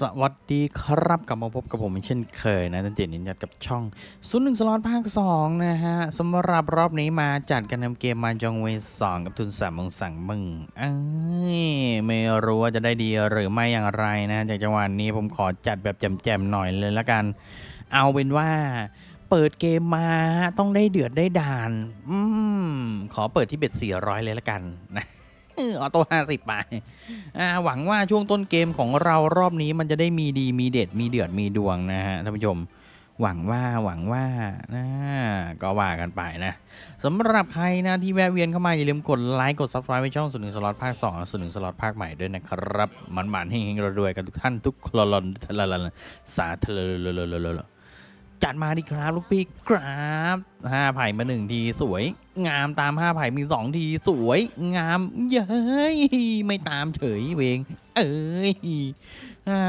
สวัสดีครับกลับมาพบกับผมเช่นเคยนะตันเจนินยัดกับช่องศูนย์หนึ่งสล็อตภาค2นะฮะสำหรับรอบนี้มาจัดกันนำเกมมาจองเวสองกับทุนสามมงสั่งมึงเอ้ยไม่รู้ว่าจะได้ดีหรือไม่อย่างไรนะจากจังหวะนี้ผมขอจัดแบบแจ่มๆหน่อยเลยละกัน เอาเป็นว่าเปิดเกมมาต้องได้เดือดได้ด่าน อืมขอเปิดที่เบ็ด400 เลยละกันนะ ออโต้ห้าสิบไปหวังว่าช่วงต้นเกมของเรารอบนี้มันจะได้มีดีมีเด็ดมีเดือดมีดวงนะฮะท่านผู้ชมหวังว่าหวังว่านะก็ว่ากันไปนะสำหรับใครนะที่แวะเวียนเข้ามา อย่าลืมกดไลค์กด subscribe ไว้ช่องส่วนหนึ่งสล็อตภาค2และส่วนหนึ่งสล็อตภาคใหม่ด้วยนะครับ มันมันๆเฮงๆรวยๆกันทุกท่านทุกคนลนทะละละสาธุเลย จัดมาดิครับลูกพี่ครับห้าไผ่มาหนึ่งทีสวย งามตามห้าไผ่มีสองทีสวย งามเย้ยไม่ตามเฉยเวง เอ้ยอ่า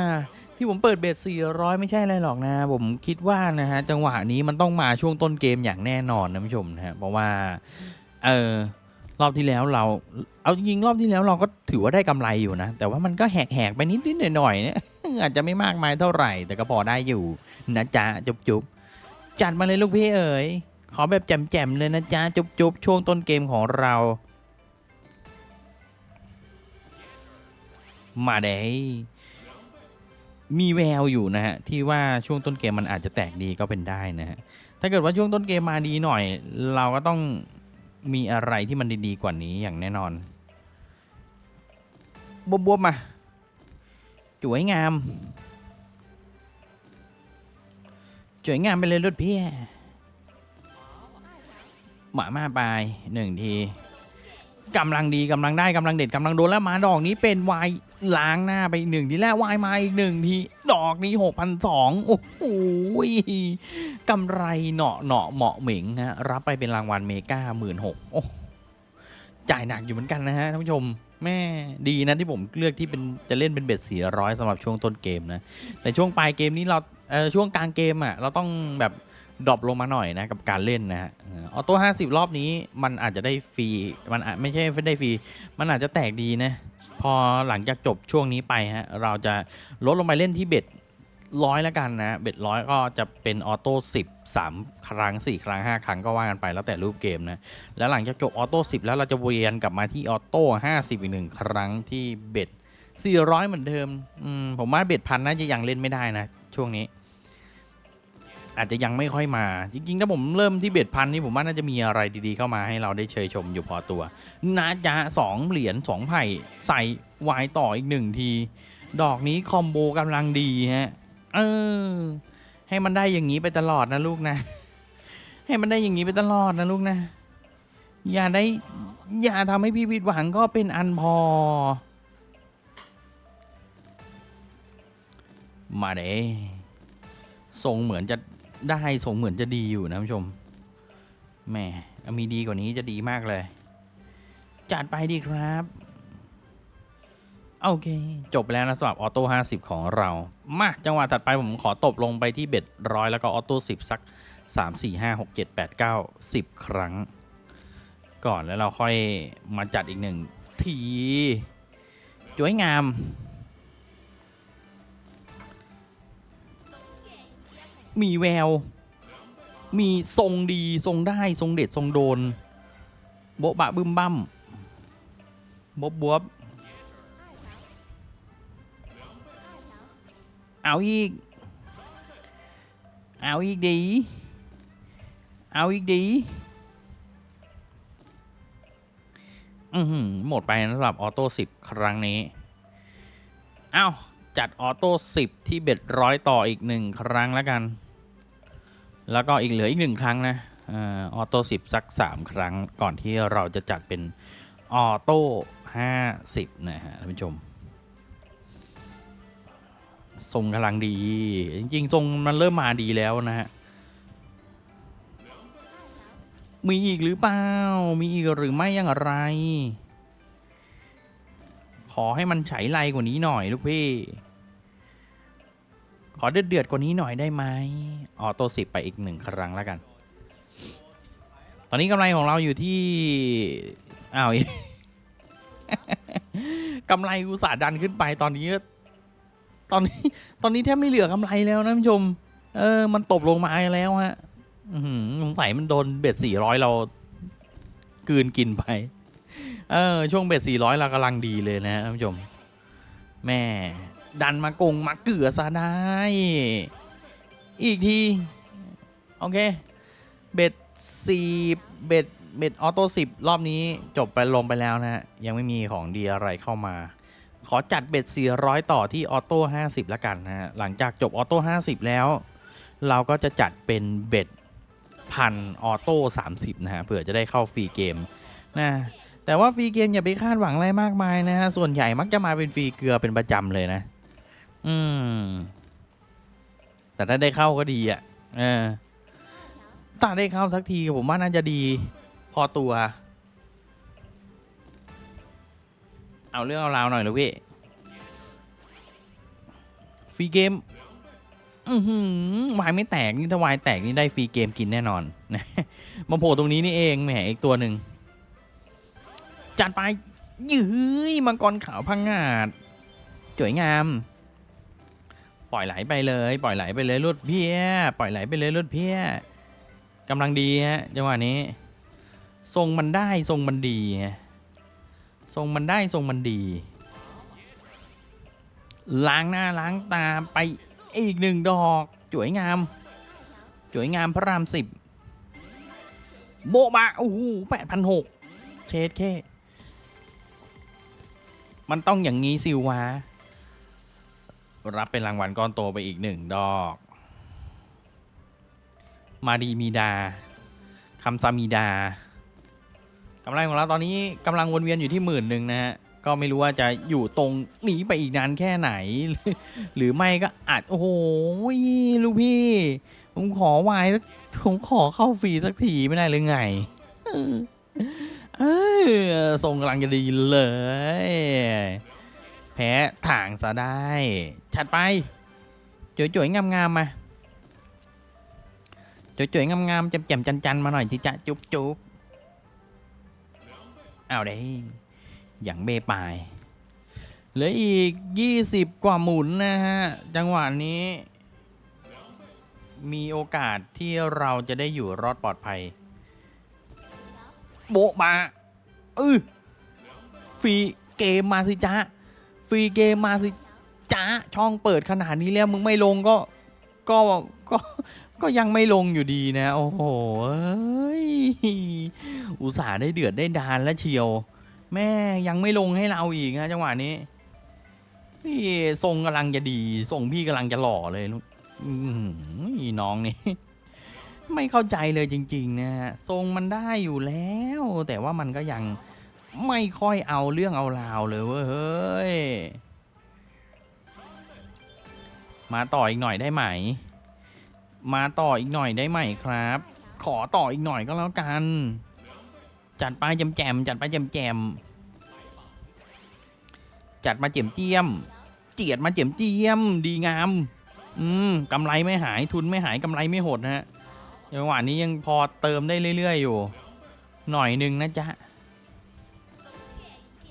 ที่ผมเปิดเบส400 ไม่ใช่อะไรหรอกนะ ผมคิดว่านะฮะจังหวะนี้มันต้องมาช่วงต้นเกมอย่างแน่นอนนะผู้ชมนะฮะเพราะว่าเออรอบที่แล้วเราเอาจริงรอบที่แล้วเราก็ถือว่าได้กำไรอยู่นะ แต่ว่ามันก็แหกๆไปนิดๆหน่อยๆเนี่ย อาจจะไม่มากมายเท่าไหร่ แต่ก็พอได้อยู่นะจ๊ะจุ๊บจัดมาเลยลูกพี่เอ๋ยขอแบบแจ่มๆเลยนะจ๊ะจุ๊บช่วงต้นเกมของเรา มาเด้มีแววอยู่นะฮะที่ว่าช่วงต้นเกมมันอาจจะแตกดีก็เป็นได้นะฮะถ้าเกิดว่าช่วงต้นเกมมาดีหน่อย เราก็ต้องมีอะไรที่มันดีๆกว่านี้อย่างแน่นอนบวบๆมา สวยงามสวยงามไปเลยรถพี่หมามาไปหนึ่งทีกำลังดีกำลังได้กำลังเด็ดกำลังโดนแล้วมาดอกนี้เป็นวายล้างหน้าไปหนึ่งทีแล้ววายมาอีกหนึ่งทีดอกนี้หกพันสองโอ้โหกำไรเหนาะเหนาะเหมาะเหม่งฮะรับไปเป็นรางวัลเมกาหมื่นหกโอ้จ่ายหนักอยู่เหมือนกันนะฮะท่านผู้ชม แม่ดีนะที่ผมเลือกที่เป็นจะเล่นเป็นเบ็ดสี่ร้อยสำหรับช่วงต้นเกมนะแต่ช่วงปลายเกมนี้เราเออช่วงกลางเกมอะเราต้องแบบดรอปลงมาหน่อยนะกับการเล่นนะฮะเออโต้ห้าสิบรอบนี้มันอาจจะได้ฟรีมันอาจไม่ใช่ได้ฟรีมันอาจจะแตกดีนะพอหลังจากจบช่วงนี้ไปฮะเราจะลดลงไปเล่นที่เบ็ด ร้อยแล้วกันนะเบ็ดร้อยก็จะเป็นออโต้สิบสามครั้งสี่ครั้งห้าครั้งก็ว่ากันไปแล้วแต่รูปเกมนะ แล้วหลังจากจบออโต้สิบแล้วเราจะเวียนกลับมาที่ออโต้ห้าสิบอีกหนึ่งครั้งที่เบ็ด400เหมือนเดิมอืมผมว่าเบ็ดพันน่าจะยังเล่นไม่ได้นะช่วงนี้ อาจจะยังไม่ค่อยมา จริงๆ ถ้าผมเริ่มที่เบ็ดพันนี่ผมว่าน่าจะมีอะไรดีๆ เข้ามาให้เราได้เชยชมอยู่พอตัวนะจ๊ะสองเหรียญสองไผ่ใส่วายต่ออีกหนึ่งทีดอกนี้คอมโบกำลังดีฮะ เออ ให้มันได้อย่างนี้ไปตลอดนะลูกนะ ให้มันได้อย่างนี้ไปตลอดนะลูกนะ อย่าได้ อย่าทำให้พี่ผิดหวังก็เป็นอันพอ มาเด้ทรงเหมือนจะได้ทรงเหมือนจะดีอยู่นะผู้ชมแหม่มีดีกว่านี้จะดีมากเลย จัดไปดีครับ โอเค จบแล้วนะสำหรับออโต้50 ของเรา มาจังหวะถัดไปผมขอตบลงไปที่เบ็ดร้อยแล้วก็ออโต้10 สัก 3 4 5 6 7 8 9 10 ครั้ง ก่อนแล้วเราค่อยมาจัดอีกหนึ่งทีสวยงาม มีแวว มีทรงดีทรงได้ทรงเด็ดทรงโดน โบ๊ะบะบึ้มบั้มบบบวบ เอาอีก เอาอีกดี เอาอีกดี อือหือหมดไปนะสำหรับออโต้สิบครั้งนี้ เอ้าจัดออโต้สิบที่เบ็ดร้อยต่ออีกหนึ่งครั้งแล้วกัน แล้วก็อีกเหลืออีกหนึ่งครั้งนะออโต้สิบสักสามครั้งก่อนที่เราจะจัดเป็นออโต้ห้าสิบนะฮะท่านผู้ชม ทรงกำลังดี จริงๆทรงมันเริ่มมาดีแล้วนะฮะ มีอีกหรือเปล่า มีอีกหรือไม่อยังไร ขอให้มันฉายไรกว่านี้หน่อยลูกพี่ ขอเดือดเดือดๆกว่านี้หน่อยได้ไหมออโต้สิบไปอีกหนึ่งครั้งแล้วกัน ตอนนี้กำไรของเราอยู่ที่อ้าวกำไรอุตสาห์ดันขึ้นไปตอนนี้ ตอนนี้ ตอนนี้แทบไม่เหลือกำไรแล้วนะท่านผู้ชม เออ มันตบลงมาแล้วฮะหือสงสัยมันโดนเบ็ดสี่ร้อยเรากืนกินไป เออ ช่วงเบ็ดสี่ร้อยเรากำลังดีเลยนะท่านผู้ชม แม่ ดันมากงมาเกือซะได้ อีกที โอเค เบ็ดสี่เบ็ดเบ็ดออโต้สิบรอบนี้จบไปลงไปแล้วนะฮะ ยังไม่มีของดีอะไรเข้ามา ขอจัดเบ็ด 400 ต่อที่ออโต้50 แล้วกันนะฮะ หลังจากจบออโต้50 แล้ว เราก็จะจัดเป็นเบ็ดพันออโต้30 นะฮะ เผื่อจะได้เข้าฟรีเกมนะแต่ว่าฟรีเกมอย่าไปคาดหวังอะไรมากมายนะฮะ ส่วนใหญ่มักจะมาเป็นฟรีเกลือเป็นประจำเลยนะ อืม แต่ถ้าได้เข้าก็ดีอะ เออถ้าได้เข้าสักทีผมว่าน่าจะดีพอตัว เอาเรื่องเอาราวหน่อยเลยเว้ยฟรีเกม อือหือวายไม่แตกนี่ถ้าวายแตกนี่ได้ฟรีเกมกินแน่นอนนะมาโผล่ตรงนี้นี่เองแหมอีกตัวหนึ่งจัดไปยื้ยมังกรขาวพังงาดสวยงาม ปล่อยไหลไปเลย ปล่อยไหลไปเลยรวดเพี้ย ปล่อยไหลไปเลยรวดเพี้ยกำลังดีฮะจังหวะนี้ ทรงมันได้ทรงมันดีฮะ ทรงมันได้ทรงมันดี ล้างหน้าล้างตาไปอีกหนึ่งดอกสวยงามสวยงามพระรามสิบโบะบะโอ้โหแปดพันหกเชดแค่มันต้องอย่างนี้สิวะ รับเป็นรางวัลก้อนโตไปอีกหนึ่งดอก มาดีมีดาคำซามีดา กำไรของเราตอนนี้กำลังวนเวียนอยู่ที่หมื่นหนึ่งนะฮะก็ไม่รู้ว่าจะอยู่ตรงนี้ไปอีกนานแค่ไหน หรือไม่ก็อาจโอ้โหลูกพี่ ผมขอวายผมขอเข้าฟรีสักทีไม่ได้หรือไงเออทรงกำลังจะดีเลย แพ้ถ่างซะได้ ชัดไปจ่วยๆงามๆมาจ่วยๆงามๆแจ่มๆจันๆมาหน่อยสิจ๊ะจุ๊บจุ๊บ เอาเด้อย่างเบปายเหลืออีก 20 กว่าหมุนนะฮะ จังหวะนี้ มีโอกาสที่เราจะได้อยู่รอดปลอดภัย โบมาเออฟรีเกมมาสิจ๊ะฟรีเกมมาสิจ๊ะช่องเปิดขนาดนี้แล้วมึงไม่ลงก็ก็ก็ก็ยังไม่ลงอยู่ดีนะ โอ้โหเอ้ย อุตส่าห์ได้เดือดได้ดานแล้วเชียว แม่ยังไม่ลงให้เราอีกนะจังหวะนี้ พี่ทรงกำลังจะดีทรงพี่กำลังจะหล่อเลยลูกอือน้องนี่ ไม่เข้าใจเลยจริง ๆ นะฮะทรงมันได้อยู่แล้ว แต่ว่ามันก็ยังไม่ค่อยเอาเรื่องเอาราวเลยเว้ยเฮ้ยมาต่ออีกหน่อยได้ไหม มาต่ออีกหน่อยได้ไหมครับ ขอต่ออีกหน่อยก็แล้วกัน จัดไปแจมแจมจัดไปแจมแจมจัดมาเจียมเจียม เจียดมาเจียมเจียม ดีงาม อืมกำไรไม่หายทุนไม่หายกำไรไม่หดนะฮะจังหวะนี้ยังพอเติมได้เรื่อยๆอยู่ หน่อยหนึ่งนะจ๊ะ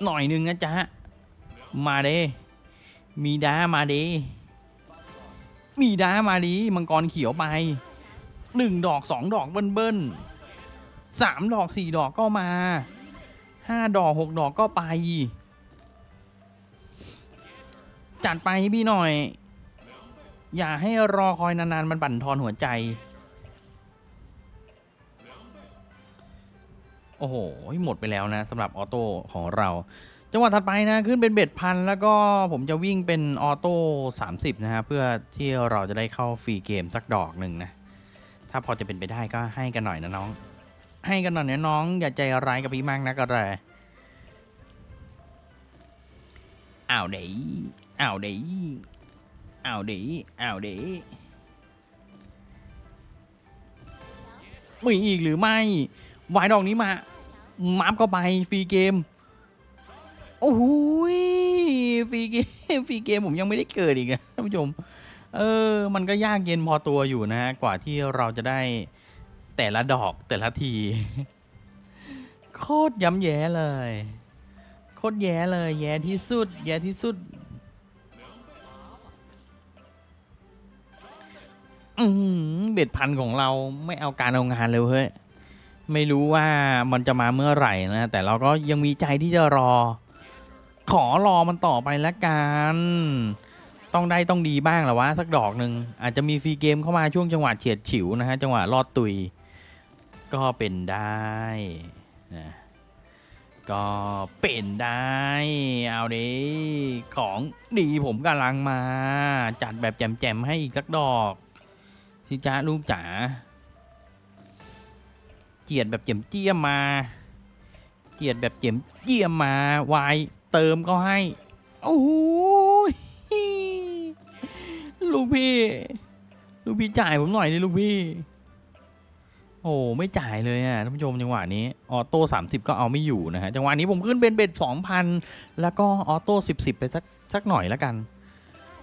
หน่อยหนึ่งนะจ๊ะ มาเดมีดามาเดมีดามาดีมังกรเขียวไปหนึ่งดอกสองดอกเบิ้ลเบิ้ล สามดอกสี่ดอกก็มาห้าดอกหกดอกก็ไป จัดไปพี่หน่อย อย่าให้รอคอยนานๆ มันบั่นทอนหัวใจ โอ้โห หมดไปแล้วนะสำหรับออโต้ของเรา จังหวะถัดไปนะ ขึ้นเป็นเบ็ดพัน แล้วก็ผมจะวิ่งเป็นออโต้30 นะฮะ เพื่อที่เราจะได้เข้าฟรีเกมสักดอกหนึ่งนะ ถ้าพอจะเป็นไปได้ก็ให้กันหน่อยนะน้อง ให้กันหน่อยนะน้อง อย่าใจร้ายกับพี่มากนะก็เลยอ้าวเดี๋ยวอ้าวเดี๋ยวอ้าวเดี๋ยวอ้าวเดี๋ยวมีอีกหรือไม่วายดอกนี้มามัฟเข้าไปฟรีเกม โอ้โหฟรีเกมฟรีเกมผมยังไม่ได้เกิดอีกอะท่านผู้ชม เออ มันก็ยากเย็นพอตัวอยู่นะฮะ กว่าที่เราจะได้ แต่ละดอกแต่ละที โคตรย้ำแย่เลย โคตรแย่เลย แย่ที่สุด แย่ที่สุด อือหือเบ็ดพันของเราไม่เอาการเอางานเลยเฮ้ย ไม่รู้ว่ามันจะมาเมื่อไหร่นะ แต่เราก็ยังมีใจที่จะรอ ขอรอมันต่อไปละกันต้องได้ต้องดีบ้างแหละวะสักดอกหนึ่งอาจจะมีฟรีเกมเข้ามาช่วงจังหวะเฉียดฉิวนะฮะจังหวะรอดตุย ก็เป็นได้นะก็เป็นได้ เอาดิของดีผมกำลังมา จัดแบบแจมๆให้อีกสักดอกสิจ้าลูกจ๋าเจียดแบบเจียมเจียมมา เจียดแบบเจียมเจียมมาวายเติมก็ให้โอ้โหลูกพี่ ลูกพี่จ่ายผมหน่อยดิลูกพี่ โอ้ไม่จ่ายเลยอะท่านผู้ชมจังหวะนี้ออโต้30 ก็เอาไม่อยู่นะฮะจังหวะนี้ผมขึ้นเป็นเบ็ด2,000 แล้วก็ออโต้10 10 ไปสักสักหน่อยแล้วกัน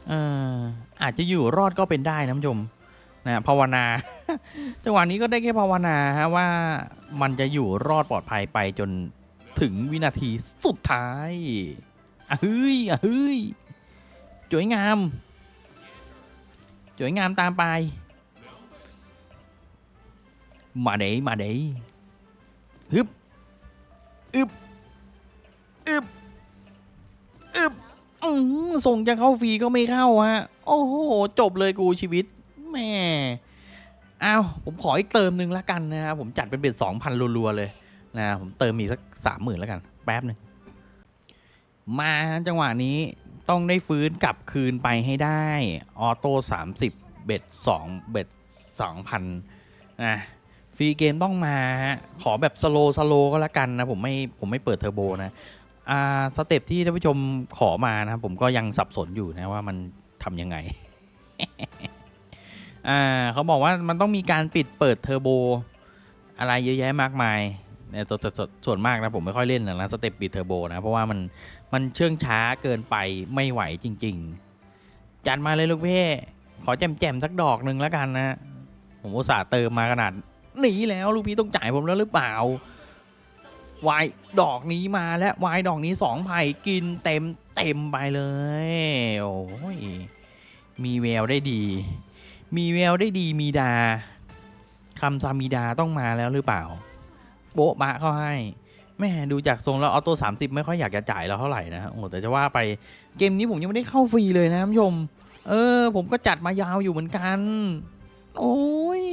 เอ่ออาจจะอยู่รอดก็เป็นได้นะท่านผู้ชมนะภาวนา จังหวะนี้ก็ได้แค่ภาวนาฮะว่ามันจะอยู่รอดปลอดภัยไปจนถึงวินาทีสุดท้ายอะเฮ้ยอะเฮ้ยสวยงามสวยงามตามไป มาเดมาเดฮึบอึบอึบอึบอืมส่งจะเข้าฟรีก็ไม่เข้าฮะ โอ้โห จบเลยกูชีวิตแม่อ้าวผมขออีกเติมหนึ่งละกันนะครับผมจัดเป็นเบ็ดสองพันรัวๆเลยนะผมเติมอีกสักสามหมื่นแล้วกันแป๊บหนึ่งมาจังหวะนี้ต้องได้ฟื้นกลับคืนไปให้ได้ ออโต้สามสิบเบ็ดสองเบ็ดสองพันนะ ฟรีเกมต้องมาฮะขอแบบสโลสโลก็แล้วกันนะผมไม่ผมไม่เปิดเทอร์โบนะอ่าสเต็ปที่ท่านผู้ชมขอมานะครับผมก็ยังสับสนอยู่นะว่ามันทำยังไงอ่าเขาบอกว่ามันต้องมีการปิดเปิดเทอร์โบอะไรเยอะแยะมากมายเนี่ยส่วนมากนะผมไม่ค่อยเล่นนะนะสเต็ปปิดเทอร์โบนะเพราะว่ามันมันเชื่องช้าเกินไปไม่ไหวจริง ๆ จัดมาเลยลูกเพ่ขอแจมๆสักดอกหนึ่งแล้วกันนะผมอุตส่าห์เติมมาขนาด หนีแล้วลูกพี่ต้องจ่ายผมแล้วหรือเปล่าวายดอกนี้มาแล้ววายดอกนี้สองไผ่กินเต็มเต็มไปเลยโอ้ยมีแววได้ดี มีแววได้ดีมีดาคำซามีดาต้องมาแล้วหรือเปล่า โบ๊ะบะเขาให้แม่ดูจากทรงแล้วออโต้30ไม่ค่อยอยากจะจ่ายเราเท่าไหร่นะโอ้แต่จะว่าไปเกมนี้ผมยังไม่ได้เข้าฟรีเลยนะท่านผู้ชม เออ ผมก็จัดมายาวอยู่เหมือนกัน โอ้ย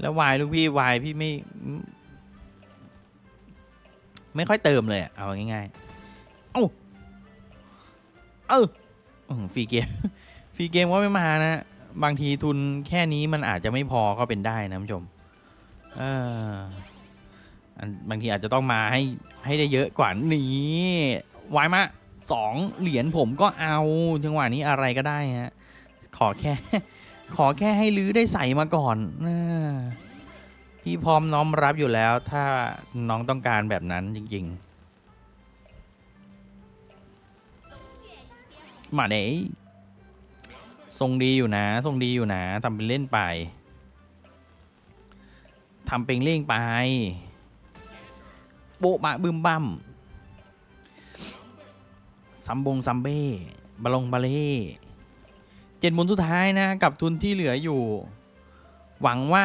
แล้ววายลูกพี่วายพี่ไม่ ไม่ค่อยเติมเลยเอาง่ายๆ เอ้า เออฟรีเกม ฟรีเกมว่าไม่มานะ บางทีทุนแค่นี้มันอาจจะไม่พอก็เป็นได้นะท่านผู้ชม เออบางทีอาจจะต้องมาให้ให้ได้เยอะกว่านี้ไว้มาสองเหรียญผมก็เอาจังหวะนี้อะไรก็ได้ฮะ ขอแค่ ขอแค่ให้ลื้อได้ใส่มาก่อนพี่พร้อมน้อมรับอยู่แล้ว ถ้าน้องต้องการแบบนั้นจริง ๆ มาเด้ทรงดีอยู่นะ ทรงดีอยู่นะทำเป็นเล่นไปทำเป็นเล่งไป โบะบะบึมบัมซัมบงซัมเบ้บาลงบาเล่ เจ็ดหมุนสุดท้ายนะ กับทุนที่เหลืออยู่ หวังว่า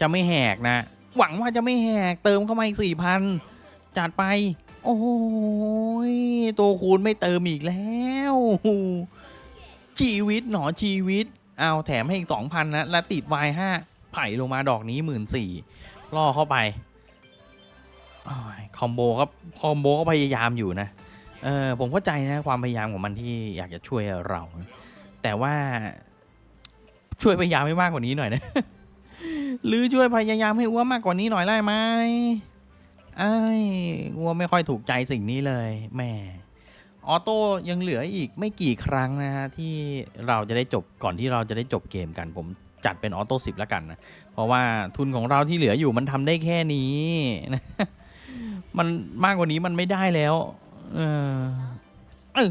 จะไม่แหกนะ หวังว่าจะไม่แหกเติมเข้ามาอีกสี่พันจัดไป โอ้ยตัวคูณไม่เติมอีกแล้ว ชีวิตหนอชีวิต เอาแถมให้อีกสองพันนะ และติด y ห้าไผ่ลงมาดอกนี้หมื่นสี่ล่อเข้าไปคอมโบก็คอมโบก็พยายามอยู่นะ เออผมเข้าใจนะความพยายามของมันที่อยากจะช่วยเรา แต่ว่าช่วยพยายามให้มากกว่านี้หน่อยนะ หรือช่วยพยายามให้อ้วมากกว่านี้หน่อยได้ไหมไอ้อ้วไม่ค่อยถูกใจสิ่งนี้เลยแหม่ออโต้ยังเหลืออีกไม่กี่ครั้งนะฮะที่เราจะได้จบก่อนที่เราจะได้จบเกมกัน ผมจัดเป็นออโต้สิบแล้วกันนะเพราะว่าทุนของเราที่เหลืออยู่มันทำได้แค่นี้นะมันมากกว่านี้มันไม่ได้แล้ว เออเอ้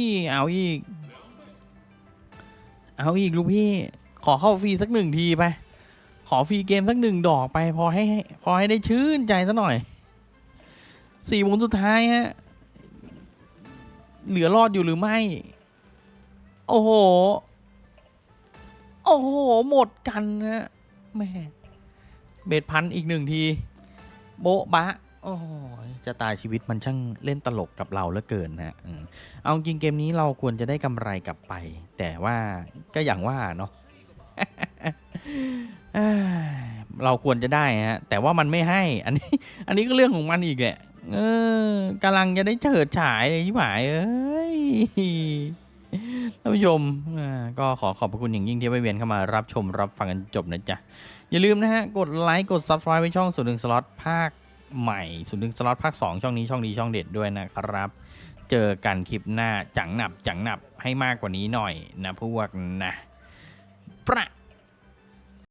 ยเอาอีก เอาอีกลูกพี่ขอเข้าฟรีสักหนึ่งทีไป ขอฟรีเกมสักหนึ่งดอกไปพอให้พอให้ได้ชื่นใจซะหน่อยสี่วงสุดท้ายฮะ เหลือรอดอยู่หรือไม่ โอ้โห โอ้โห หมดกันนะแม่เบ็ดพันอีกหนึ่งที โบ๊ะบะ อ้จะตายชีวิตมันช่างเล่นตลกกับเราเหลือเกินนะอเอาจริงเกมนี้เราควรจะได้กำไรกลับไป แต่ว่าก็อย่างว่าเนาะเราควรจะได้ฮะ แต่ว่ามันไม่ให้ อันนี้ อันนี้ก็เรื่องของมันอีกแหละเออกำลังจะได้เฉิดฉายเลยที่หมายเอ้ยท่านผู้ชมก็ขอขอบพระคุณอย่างยิ่งที่ไปเวียนเข้ามารับชมรับฟังกันจบนะจ๊ะ อย่าลืมนะฮะ กดไลค์กด Subscribe ไว้ช่องศูนหนึ่งสล็อตภาค ใหม่ศูนย์หนึ่งสล็อตภาค2ช่องนี้ช่องดีช่องเด็ดด้วยนะครับ เจอกันคลิปหน้าจังหนับจังหนับให้มากกว่านี้หน่อยนะพวกนะประ